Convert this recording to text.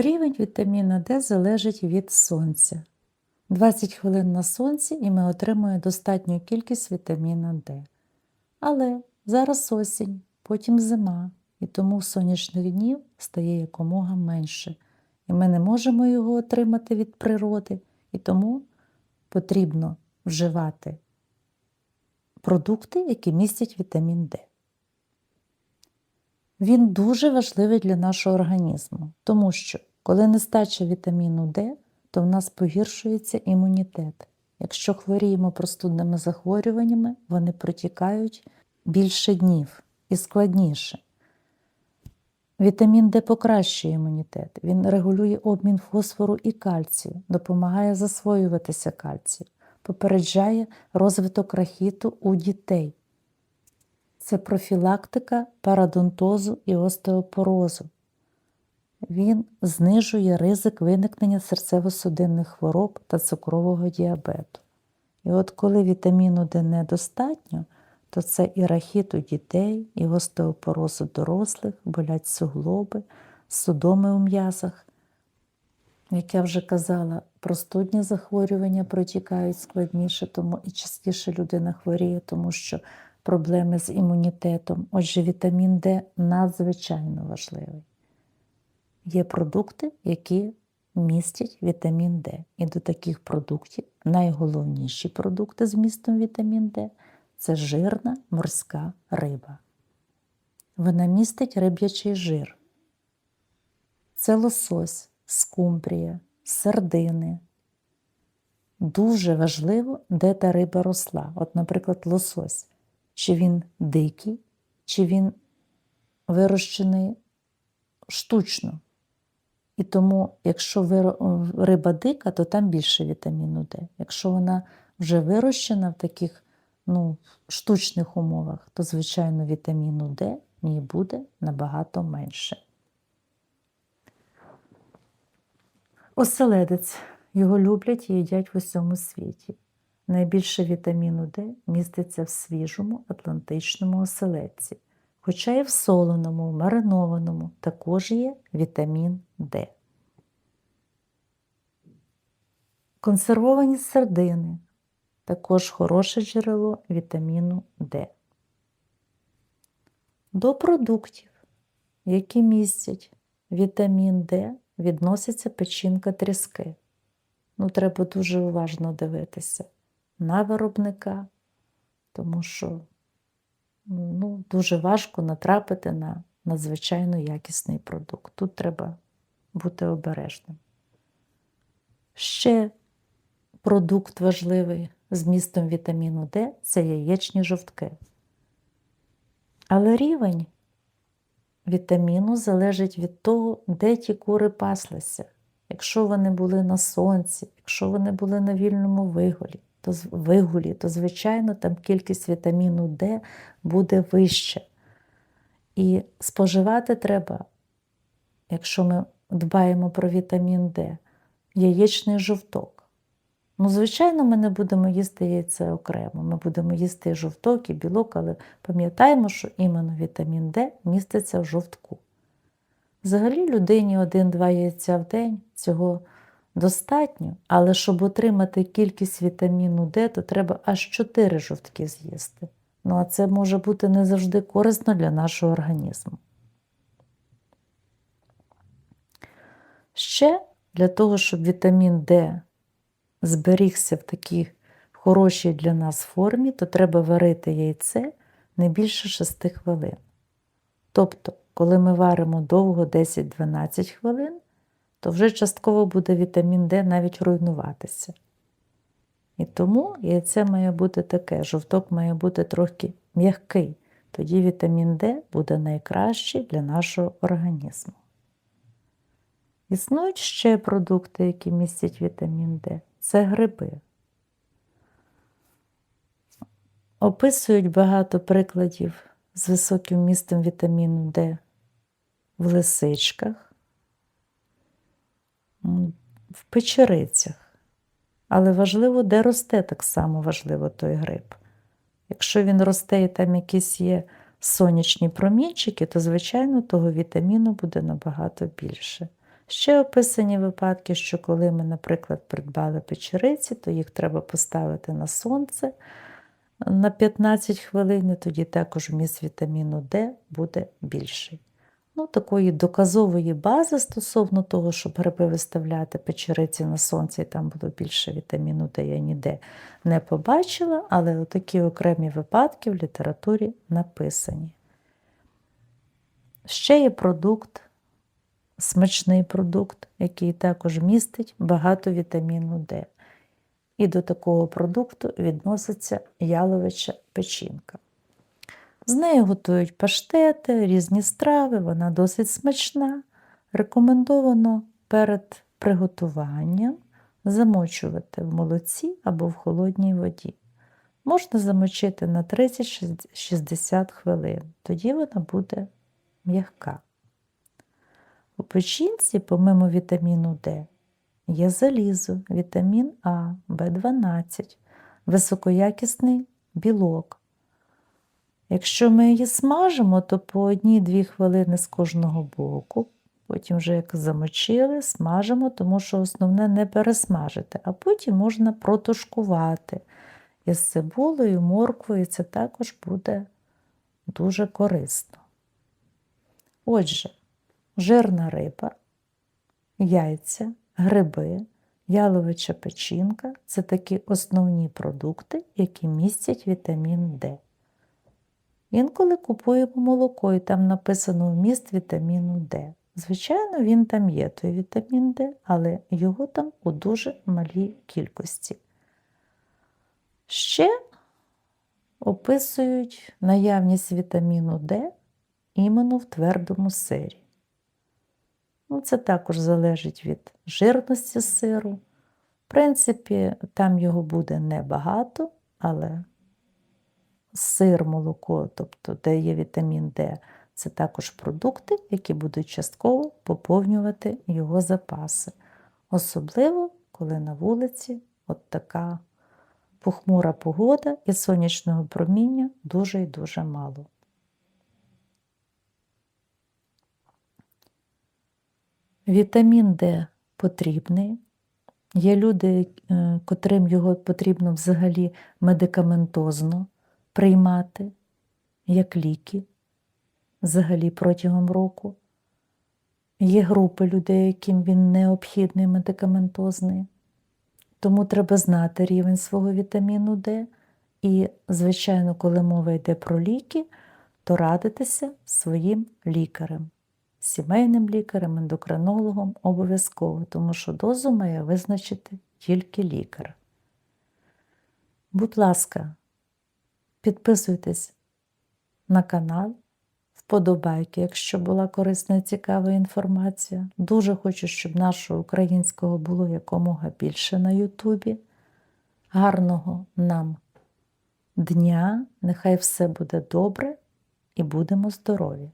Рівень вітаміна Д залежить від сонця. 20 хвилин на сонці і ми отримуємо достатню кількість вітаміна Д. Але зараз осінь, потім зима, і тому сонячних днів стає якомога менше. І ми не можемо його отримати від природи, і тому потрібно вживати продукти, які містять вітамін Д. Він дуже важливий для нашого організму, тому що коли нестача вітаміну Д, то в нас погіршується імунітет. Якщо хворіємо простудними захворюваннями, вони протікають більше днів і складніше. Вітамін Д покращує імунітет, він регулює обмін фосфору і кальцію, допомагає засвоюватися кальцію, попереджає розвиток рахіту у дітей. Це профілактика парадонтозу і остеопорозу. Він знижує ризик виникнення серцево-судинних хвороб та цукрового діабету. І от коли вітаміну Д недостатньо, то це і рахіт у дітей, і остеопороз у дорослих, болять суглоби, судоми у м'язах. Як я вже казала, простудні захворювання протікають складніше, тому і частіше людина хворіє, тому що проблеми з імунітетом. Отже, вітамін Д надзвичайно важливий. Є продукти, які містять вітамін Д. І до таких продуктів найголовніші продукти з містом вітамін Д це жирна морська риба. Вона містить риб'ячий жир. Це лосось, скумбрія, сардини. Дуже важливо, де та риба росла. От, наприклад, лосось. Чи він дикий, чи він вирощений штучно. І тому, якщо риба дика, то там більше вітаміну Д. Якщо вона вже вирощена в таких ну, штучних умовах, то, звичайно, вітаміну Д в ній буде набагато менше. Оселедець. Його люблять і їдять в усьому світі. Найбільше вітаміну Д міститься в свіжому атлантичному оселедці. Хоча і в соленому, маринованому також є вітамін Д. Консервовані сардини також хороше джерело вітаміну Д. До продуктів, які містять вітамін Д, відноситься печінка тріски. Ну, треба дуже уважно дивитися на виробника, тому що ну, дуже важко натрапити на надзвичайно якісний продукт. Тут треба бути обережним. Ще продукт важливий з містом вітаміну Д це яєчні жовтки. Але рівень вітаміну залежить від того, де ті кури паслися. Якщо вони були на сонці, якщо вони були на вільному виголі, то, вигулі, то, звичайно, там кількість вітаміну Д буде вища. І споживати треба, якщо ми дбаємо про вітамін Д, яєчний жовток. Ну, звичайно, ми не будемо їсти яйце окремо. Ми будемо їсти жовток, і білок, але пам'ятаємо, що іменно вітамін Д міститься в жовтку. Взагалі, людині один-два яйця в день цього достатньо, але щоб отримати кількість вітаміну Д, то треба аж 4 жовтки з'їсти. Ну, а це може бути не завжди корисно для нашого організму. Ще для того, щоб вітамін Д зберігся в такій хорошій для нас формі, то треба варити яйце не більше 6 хвилин. Тобто, коли ми варимо довго 10-12 хвилин, то вже частково буде вітамін Д навіть руйнуватися. І тому яйце має бути таке, жовток має бути трохи м'який. Тоді вітамін Д буде найкращий для нашого організму. Існують ще продукти, які містять вітамін Д. Це гриби. Описують багато прикладів з високим містом вітаміну Д в лисичках, в печерицях. Але важливо, де росте так само важливо той гриб. Якщо він росте і там якісь є сонячні промінчики, то, звичайно, того вітаміну буде набагато більше. Ще описані випадки, що коли ми, наприклад, придбали печериці, то їх треба поставити на сонце на 15 хвилин, і тоді також вміст вітаміну Д буде більший. Ну, такої доказової бази стосовно того, щоб гриби виставляти печериці на сонце, і там було більше вітаміну Д, я ніде не побачила, але такі окремі випадки в літературі написані. Ще є продукт, смачний продукт, який також містить багато вітаміну Д. І до такого продукту відноситься яловича печінка. З нею готують паштети, різні страви, вона досить смачна. Рекомендовано перед приготуванням замочувати в молоці або в холодній воді. Можна замочити на 30-60 хвилин, тоді вона буде м'яка. У печінці, помимо вітаміну Д, є залізо, вітамін А, В12, високоякісний білок. Якщо ми її смажимо, то по одній-дві хвилини з кожного боку. Потім, вже як замочили, смажимо, тому що основне не пересмажити, а потім можна протушкувати із цибулею, морквою, це також буде дуже корисно. Отже, жирна риба, яйця, гриби, яловича печінка це такі основні продукти, які містять вітамін Д. Інколи купуємо молоко, і там написано вміст вітаміну Д. Звичайно, він там є, той вітамін Д, але його там у дуже малій кількості. Ще описують наявність вітаміну Д іменно в твердому сирі. Ну, Це також залежить від жирності сиру. В принципі, там його буде небагато, але сир, молоко, тобто де є вітамін Д, це також продукти, які будуть частково поповнювати його запаси. Особливо, коли на вулиці от така похмура погода і сонячного проміння дуже і дуже мало. Вітамін Д потрібний. Є люди, е, котрим його потрібно взагалі медикаментозно приймати, як ліки, взагалі протягом року. Є групи людей, яким він необхідний медикаментозний. Тому треба знати рівень свого вітаміну Д. І, звичайно, коли мова йде про ліки, то радитися своїм лікарем, сімейним лікарем, ендокринологом обов'язково, тому що дозу має визначити тільки лікар. Будь ласка, підписуйтесь на канал, вподобайки, якщо була корисна і цікава інформація. Дуже хочу, щоб нашого українського було якомога більше на Ютубі. Гарного нам дня! Нехай все буде добре і будемо здорові!